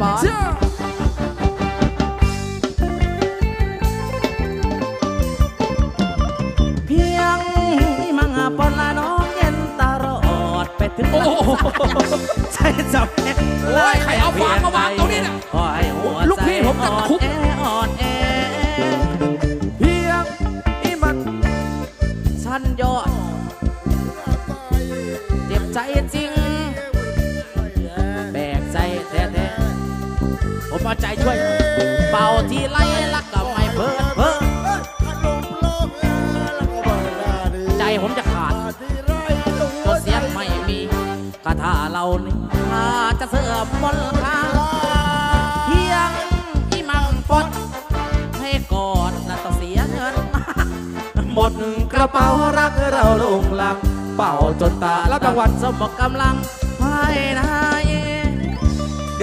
ปอนเชื่อเพียงมังปอนละน้องเย็นตลอดไปถึงโอ้โหใช่จับแม่โอ้ยใครเอาฟางมาวางตรงนี้เนี่ยโอ้ยหัวลูกพี่ผมจะคุกใจอ่อนแออ่อนแอเพียงอีมันฉันยอดเจ็บใจ ช่วย เป่าทีไรลักก็ไม่เพิ่มเพิ่มใจผมจะขาดตัวเสียงไม่มีคาถาเรานี่ถ้าจะเสื่อมมนต์คาเพียงที่มังปดให้ก่อนนะต้องเสียเงิน หมดกระเป๋ารักเราลงหลัง เป่าจนตารับรางวัลสมบกำลังภายในเ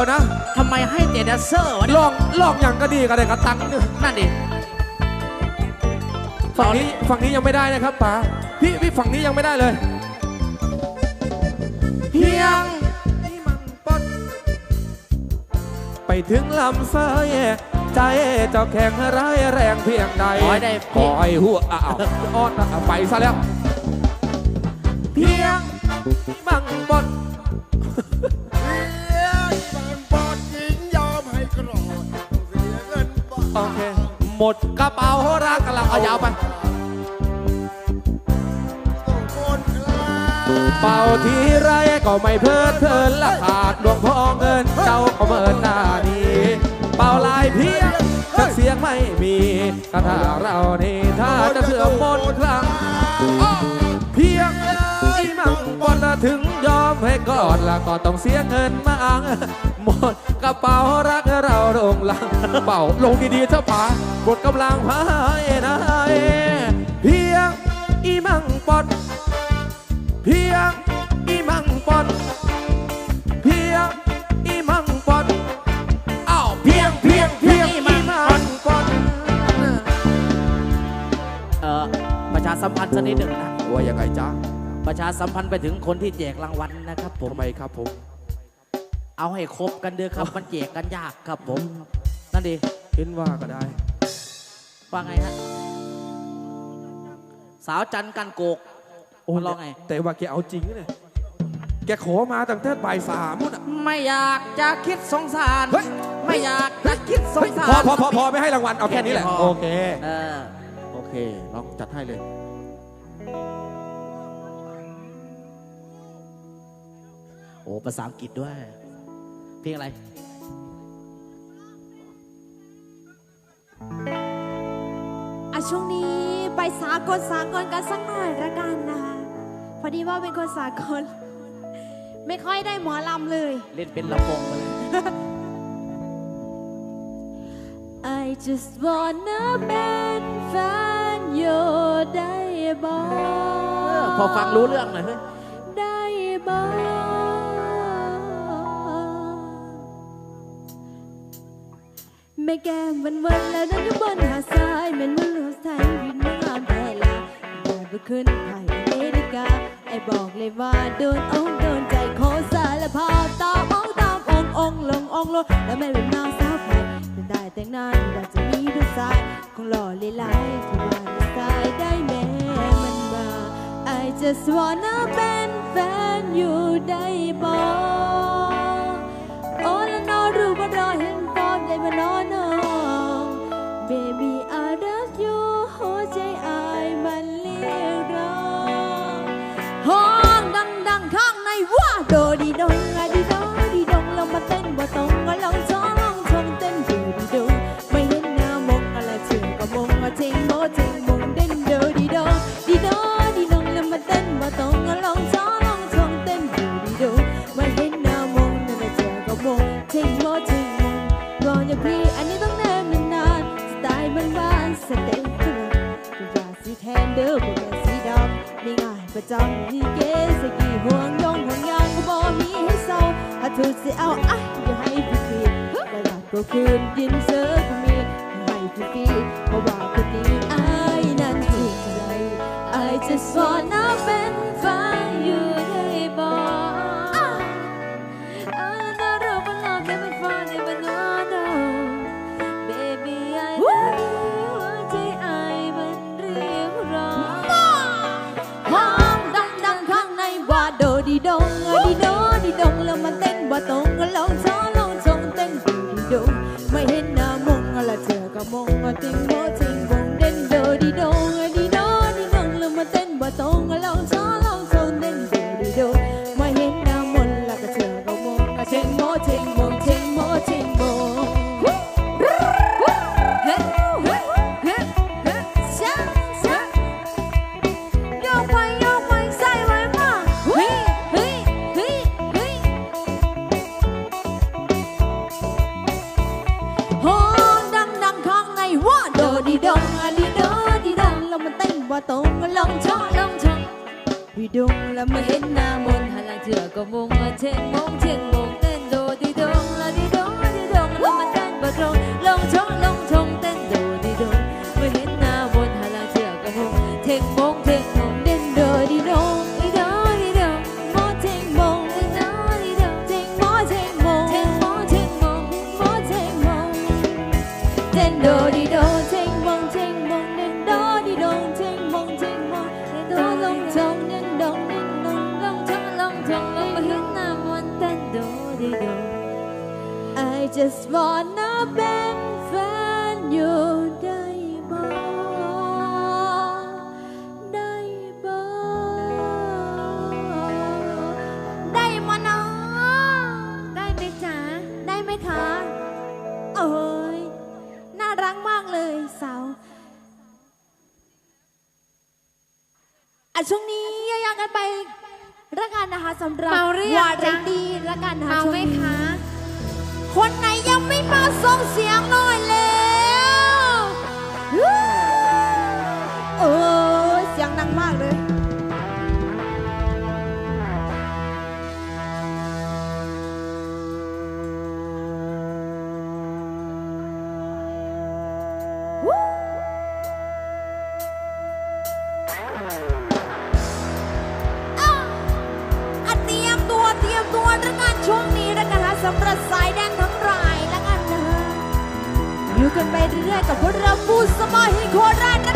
ดี๋ยวนะทำไมให้เตแดนเซอร์วะลเนี่ยองลองอย่างก็ดีกันเลยกระตังเนี่ยนั่นดิฝั่งนี้ฝั่งนี้ยังไม่ได้นะครับป๋าพี่พี่ฝั่งนี้ยังไม่ได้เลย เพียงไปถึงลำไส้ใจเจ้าแข็งร้ายแรงเพียงใดขอให้ได้ ขอให้หัวอ้าวอ้อนอะไปซะแล้ว เพียงบังบด หมดกระเป๋ารักกำลังเอายาวไปเป่าทีไรก็ไม่เพลิดเพลินละขาดดวงพองเงินเจ้าก็เมินหน้านี้เป่าลายเพียงสักเสียงไม่มีกระถาเรานี่ถ้าจะเสื่อมมนครั้งเพียงที่มั่งบนถึงยอมให้กอดละก็ต้องเสียเงินมางหมด กระเป๋ารักเราลงหลังเป่าลงดีๆเถอะป๋ากดกำลังพายนายเพียงอีมั่งปอนเพียงอีมังปอนเพียงอีมังปอนอ้าวเพียงเพียงเพียงอีมังปอนเอ่อประชาสัมพันธ์สักนิดหนึ่งนะว่ายังไงจ๊ะประชาสัมพันธ์ไปถึงคนที่แจกรางวัลนะครับผมทำไมครับผม เอาให้ครบกันเด้อครับ มันแจกกันยากครับผม นั่นดิเห็นว่าก็ได้ ว่าไงฮะ สาวจันทร์กันโกกโอ้มันร้องไง แต่ว่าแกเอาจริงเนี่ยแกขอมาตั้งแต่บ่ายสามนู่นอะ ไม่อยากจะคิดสงสาร เฮ้ย ไม่อยากจะคิดสงสารพอพอพอพอไม่ให้รางวัลเอาแค่นี้แหละพอ โอเค เออ โอเคลองจัดให้เลย โอ้ภาษาอังกฤษด้วยเพ ลงอะไร อะช่วงนี้ไปสากลสากลกันสักหน่อยละกันนะคะพอดีว่าเป็นคนสากล ไม่ค่อยได้หมอลำเลย เล่นเป็นลำโพงไปเลย I just wanna เป็นแฟนอยู่ได้บ่เออพอฟังรู้เรื่องหน่อยเฮ้ย แม่แก้มวันวันแล้วนั่นอยู่บนหาดทรายแมันมันหัวใจวินม่งามแต่ละแต่บ่ขึ้นไทยอเมริกา ไอ้บอกเลยว่าโดนอกโดนใจโคสารและพาตามองตามององลงองลงแล้วแม่เป็นน้องสาวไทยเป็นได้แต่งงานอยากจะมีผู้ชายคงหล่อเลยลายที่ว่าในสายได้แม่มันมา I just wanna เป็นแฟนอยู่ได้บ่โอ้แล้วนอรู้ว่ารอเห็น ได้มานอนน้อง Baby I love you หัวใจอายมันเรียกร้องห้องดังๆข้างในว่าโดดีดงอะดีโดดี just wanna เป็แฟนอยู่ได้บ่ได้บ่ได้มาเนาะได้ไหมจ๊ะได้ไหมคะ โอ้ยน่ารักมากเลยสาวอะช่วงนี้ยังกันไปละกันนะคะสำหรับเาหรืวาไรตี้ละกันนะคะช่วงนี้ คะ คนไหนยังไม่มาส่งเสียงหน่อยแล้วเออเสียงดังมากเลยอะเตรียมตัวเตรียมตัวเรื่องงานช่วงนี้ สำหรับสายแดงทั้งรายแล้วกันนะอยู่กันไปเรื่อยๆกับพวกเราบูสมาฮิโคราช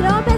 Roberto.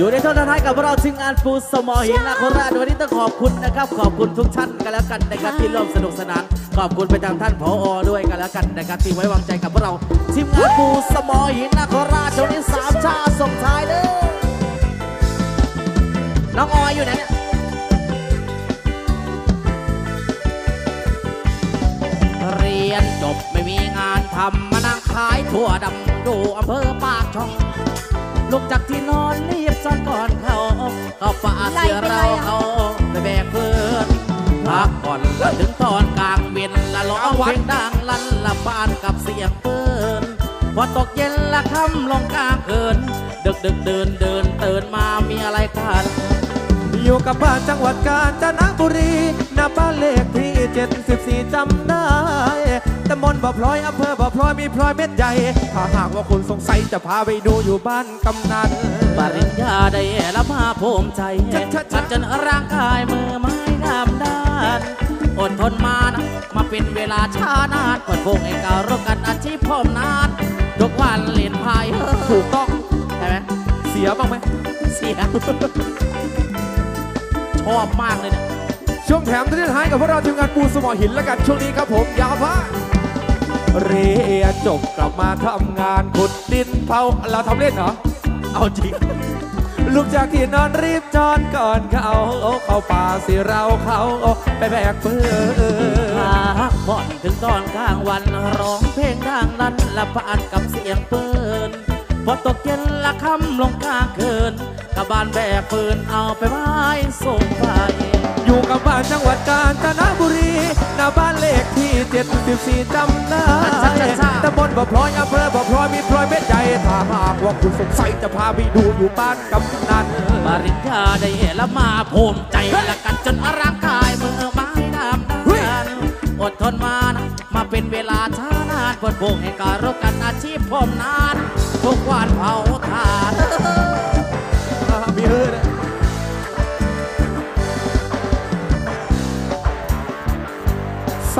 อยู่ในท่อนท้ายกับพวกเราทีมงานฟูสมอหินนาโคราชวันนี้ต้องขอบคุณนะครับ ขอบคุณทุกท่านกันแล้วกันนะครับที่ร่วมสนุกสนานขอบคุณไปทางท่านผอด้วยกันแล้วกันนะครับที่ไว้วางใจกับพวกเราทีมงานฟูสมอหินนาโคราชวันนี้สามชาติส่งท้ายเลยน้องออยอยู่ไหนเนี่ยเรียนจบไม่มีงานทำมานั่งขายถั่วดำดูอำเภอปากช่อง ลุกจากที่นอนรีบซ่อนก่อนเขาเข้าป่าเสือเราเขาไปแบกเพื่อนพักก่อนถึงตอนกลางเวียนละร้องเพลงดังลั่นละบานกับเสียงปืนพอตกเย็นละค่ำลงกลางคืนดึกดึกเดินเดินตื่นมามีอะไรกันอยู่กับบ้านจังหวัดกาญจนบุรีหน้าบ้านเลขที่ 74จำได้ ตำบลบ่อพลอยอำเภอบ่อพลอยมีพลอยเม็ดใหญ่ ถ้าหากว่าคุณสงสัยจะพาไปดูอยู่บ้านกำนัน ปริญญาได้แล้วมาภูมิใจชัดชัดชัชัดดจนร่างกายมือไม้งามด้าน อดทนมานะมาเป็นเวลาช้านานกดพงให้การรบกันอาชีพพร้อมนานทุกวันเล่นไพ่ถูกต้องใช่ไหมเสียบ้างไหม เสีย ชอบมากเลยเนี่ย ช่วงแถมท้ายกับพวกเราทีมงานปูสมอหินแล้วกันช่วงนี้ครับผมอยาวพะ เรียนจบกลับมาทำงานขุดดินเผาเราทำเล่นเหรอ เอาจริงลูกจากที่นอนรีบจอนก่อนเขาเข้าป่าสิเราเขาไปแบกปืนพักผ่อนถึงตอนกลางวันร้องเพลงดังนั้นละปานกับเสียงปืนพอตกเย็นละค่ำลงกลางคืนกระบานแบกปืนเอาไปไว้ส่งไป อยู่กับบ้านจังหวัดกาญจนบุรีหน้าบ้านเลขที่ 74จำได้ตำบลบ่อพลอยอำเภอบ่อพลอยมีพลอยเม็ดใหญ่ถ้าหากว่าคุณสงสัยจะพาไปดูอยู่บ้านกำนันปริญญาได้แล้วมาภูมิใจละกันจนร่างกายมือไม้ดำดันอดทนมานะมาเป็นเวลาช้านานเปิดโปงให้การรบกันอาชีพผมนานทุกวันเผาทานอ่า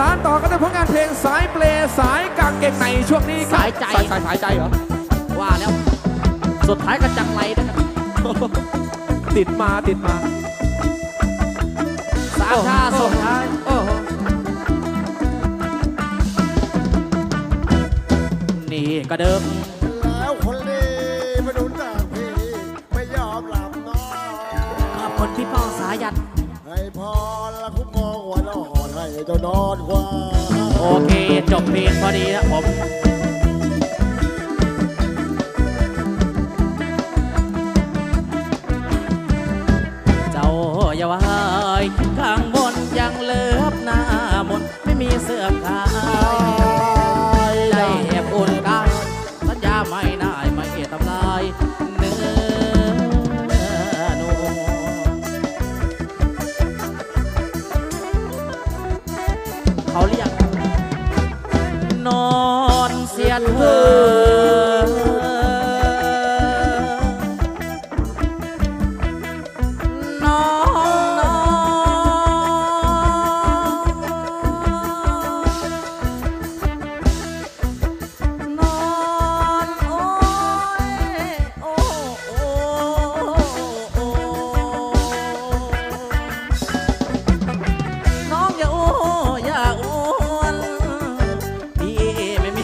ารต่อกันด้วยผลงานเพลงสายเปลสายกางเกงในช่วงนี้ครับสายใจ สายสายสายใจเหรอ ว่าแล้ว สุดท้ายก็จังไรนะครับติดมาติดมาสามชาสุดท้ายโอ้โหนี่ก็เดิม จบเพลงพอดีนะผมเจ้าอย่าว่าข้างบนยังเลิบหน้ามนไม่มีเสื้อขายได้แอบอุ่นกายสัญญาไม่ได้ไม่ทำลาย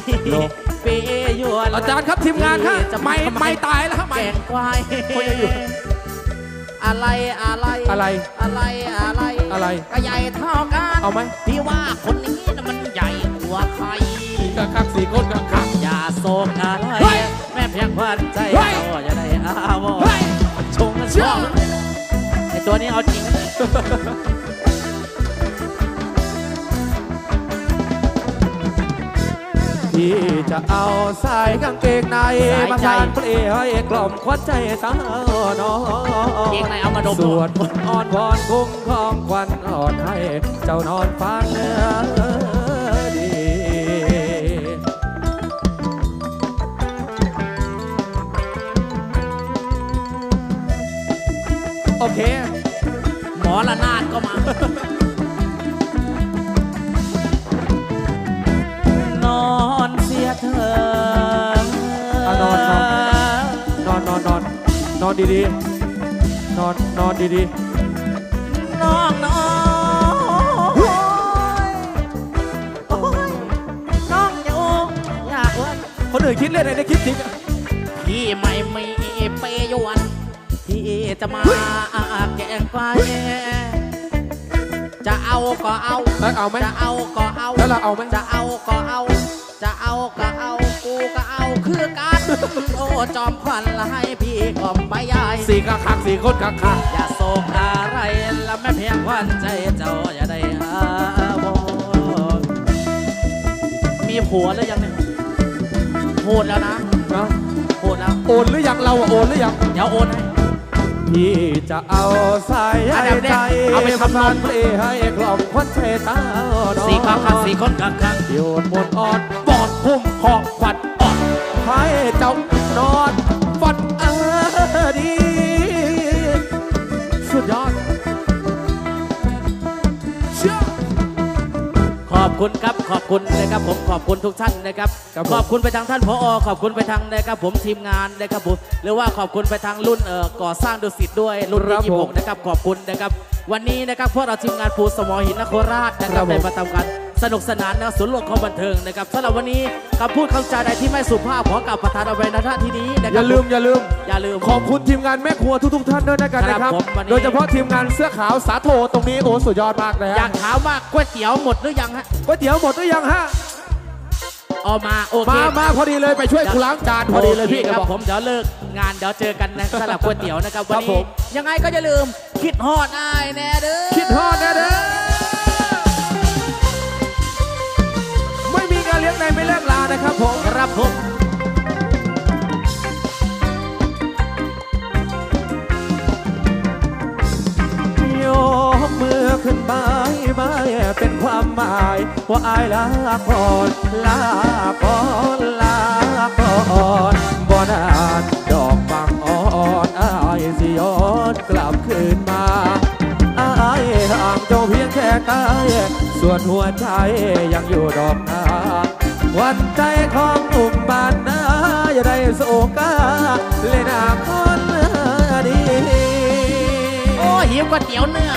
สียเธ อนอนนอนนอนโอ้ยโอ้โอ้โอ้น้องอย่าโอ้อย่าอ้วนพี่ไม่มีปีหยวนอาจารย์ครับทีมงานครับจะไม่ไม่ตายแล้วครับแกไม่งควายคนยังอยู่อะไรอะไรอะไรอะไรอะไรอะไรก็ใหญ่เท่ากันเอาไหมพี่ว่าคนนี้น่ะมันใหญ่กว่าใครกักคักสี่คนกักคักอย่าโศกอะไรเฮ้ยแม่เพียงพันใจเฮ้ยเราจะได้อาวรเฮ้ยชงกันชอบไอตัวนี้เอาจริง พี่จะเอาสายกางเกงในสายมาใจทานเปลี่ให้กล่อมควัญใจสาวน้องเกงในเอามาดมสวดมนต์อ่อนวอนคุ้มครองควันอ่อนให้เจ้านอนฟังเนื้อดีโอเค หมอละนา อนดีๆ นอนนอนดีน้องน้องโอ้ยน้องอย่าโอ้อยากอ้วนๆคนอื่นคิดเล่นอะไรได้คิดจริงอะพี่ไม่มีเปยวนพี่จะมาแกล้งไฟจะเอาก็เอาแล้วเอาไหมจะเอาก็เอาแล้วเราเอาไหมจะเอาก็เอา จะเอาก็เอากูก็เอาคือกัน โอ้จอมขวัญละให้พี่กล่อมใบใหญ่สี่กะคักสี่คนกะคักอย่าโศกอะไรละแม่เพียงขวัญใจเจ้าอย่าได้หาบ่มีผัวแล้วยังเนี่ยพูดแล้วนะนะพูดแล้วโอนหรือยังเราอะโอนหรือยังเดี๋ยวโอนให้พี่จะเอาสายให้อันดับแรใจกเอาไปทำนมเพลงให้กล่อมควันใจตาน้องสี่ข้างข้างสี่คนข้างข้างโยนมนต์อ่อนบอดพุ่มคองควันอ่อน ให้เจ้านอนฝันเออดีสุดยอดเชื่อขอบคุณครับขอบคุณนะครับผมขอบคุณทุกท่านนะครับ ครับผม ขอบคุณไปทางท่านผอขอบคุณไปทางนะครับผมทีมงานนะครับผมหรือว่าขอบคุณไปทางรุ่นเอ่อก่อสร้างดุสิตด้วยรุ่นครับที่ผม26นะครับขอบคุณนะครับ วันนี้นะครับพวกเราทีมงานภูสมอหินนครราชนะคครัรับบผม ได้มาทำกัน สนุกสนานนะสวนโลกของบันเทิงนะครับสำหรับวันนี้คำพูดคำจาใดที่ไม่สุภาพขอกลับประทานเอาไว้ในท่าที่นี้นะคอรับย่าลืมอย่าลืม อย่าลืม ขอบคุณทีมงานแม่ครัวทุกๆท่านด้วยนะกันนะคครัรับบผมวันนี้ โดยเฉพาะทีมงานเสื้อขาวสาโทตรงนี้โอ้สุดยอดมากเลยอยาฮะกถามว่าก๋วยเตี๋ยวหมดหรือยังฮะก๋วยเตี๋ยวหมดหรือยังฮะเอามาโอเค มามาพอดีเลยไปช่วยกูล้างจานพอดีเลยพี่โคแกครับบอกผมเดี๋ยวเลิกงานเดี๋ยวเจอกันนะสำหรับก๋วยเตี๋ยวนะครับครัวันบผนี้ม ยังไงก็อย่าลืมคิดฮอดอ้ายแน่เด้อ คิดฮอดนะเด้อ ไม่มีการเลี้ยงในไม่เลิกลานะครับผมครับผมยกมือขึ้นบายบายเป็นความหมาย ว่าอายลาก่อนลาก่อนลาก่อนบ่นานดอกบางอ่อนอายสิย้อนกลับคืนมาอายห่างเจ้าเพียงแค่กาย ส่วนหัวใจยังอยู่ดอกนาวันใจของหนุ่มบ้านนาอย่าได้โศกาเลยนาคนดี โอ้หิวก๋วยเตี๋ยวเนื้อ